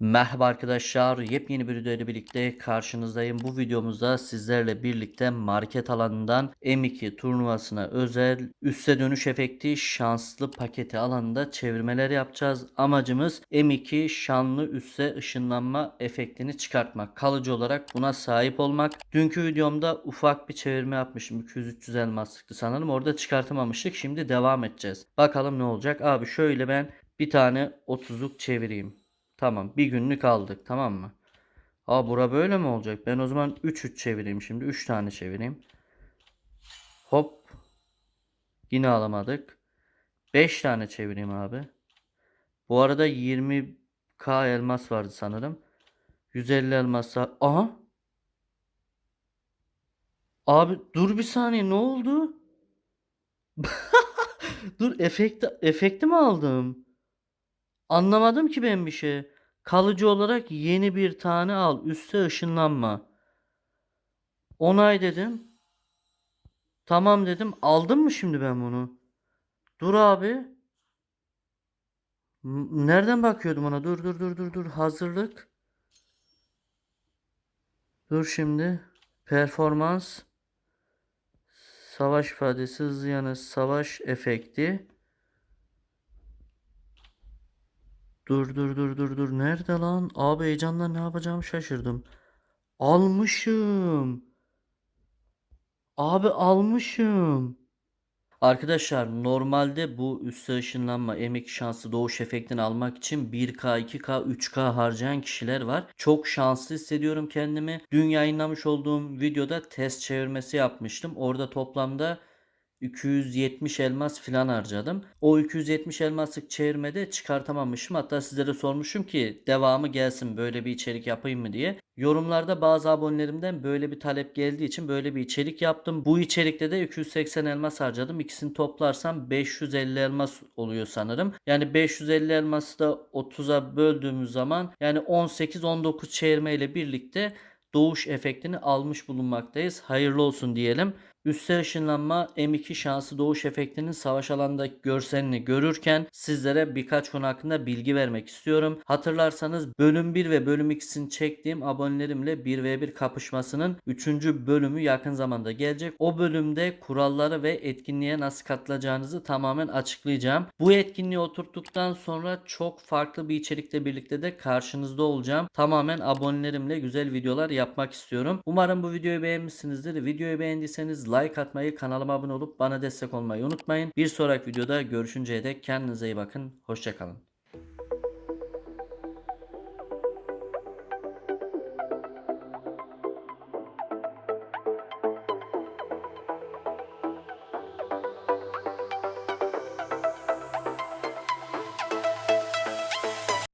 Merhaba arkadaşlar, yepyeni bir videoyla birlikte karşınızdayım. Bu videomuzda sizlerle birlikte market alanından M2 turnuvasına özel üste dönüş efekti şanslı paketi alanında çevirmeler yapacağız. Amacımız M2 şanlı üste ışınlanma efektini çıkartmak. Kalıcı olarak buna sahip olmak. Dünkü videomda ufak bir çevirme yapmışım. 200-300 elmaslıktı sanırım. Orada çıkartamamıştık. Şimdi devam edeceğiz. Bakalım ne olacak. Abi şöyle ben bir tane 30'luk çevireyim. Tamam bir günlük aldık tamam mı? Aa bura böyle mi olacak? Ben o zaman 3 3 çevireyim şimdi. 3 tane çevireyim. Hop. Yine alamadık. 5 tane çevireyim abi. Bu arada 20k elmas vardı sanırım. 150 elmas. Aha. Abi dur bir saniye ne oldu? Dur efekti efekti mi aldım? Anlamadım ki ben bir şey. Kalıcı olarak yeni bir tane al. Üste ışınlanma. Onay dedim. Tamam dedim. Aldım mı şimdi ben bunu? Dur abi. Nereden bakıyordum ona? Dur dur dur dur dur. Hazırlık. Dur şimdi. Performans. Savaş ifadesi, hızlı yanı, savaş efekti. Dur dur dur dur dur. Nerede lan? Abi heyecandan ne yapacağımı şaşırdım. Almışım. Abi almışım. Arkadaşlar normalde bu üste ışınlanma emek şansı doğuş efektini almak için 1K, 2K, 3K harcayan kişiler var. Çok şanslı hissediyorum kendimi. Dün yayınlamış olduğum videoda test çevirmesi yapmıştım. Orada toplamda 270 elmas filan harcadım. O 270 elmaslık çevirmede çıkartamamışım. Hatta sizlere sormuşum ki devamı gelsin böyle bir içerik yapayım mı diye. Yorumlarda bazı abonelerimden böyle bir talep geldiği için böyle bir içerik yaptım. Bu içerikte de 280 elmas harcadım. İkisini toplarsam 550 elmas oluyor sanırım. Yani 550 elması da 30'a böldüğümüz zaman yani 18-19 çevirme ile birlikte doğuş efektini almış bulunmaktayız. Hayırlı olsun diyelim. Üste ışınlanma M2 şansı doğuş efektinin savaş alanındaki görselini görürken sizlere birkaç konu hakkında bilgi vermek istiyorum. Hatırlarsanız bölüm 1 ve bölüm 2'sini çektiğim abonelerimle 1v1 kapışmasının 3. bölümü yakın zamanda gelecek. O bölümde kuralları ve etkinliğe nasıl katılacağınızı tamamen açıklayacağım. Bu etkinliği oturttuktan sonra çok farklı bir içerikle birlikte de karşınızda olacağım. Tamamen abonelerimle güzel videolar yapmak istiyorum. Umarım bu videoyu beğenmişsinizdir. Videoyu beğendiyseniz like atmayı, kanalıma abone olup bana destek olmayı unutmayın. Bir sonraki videoda görüşünceye dek kendinize iyi bakın. Hoşçakalın.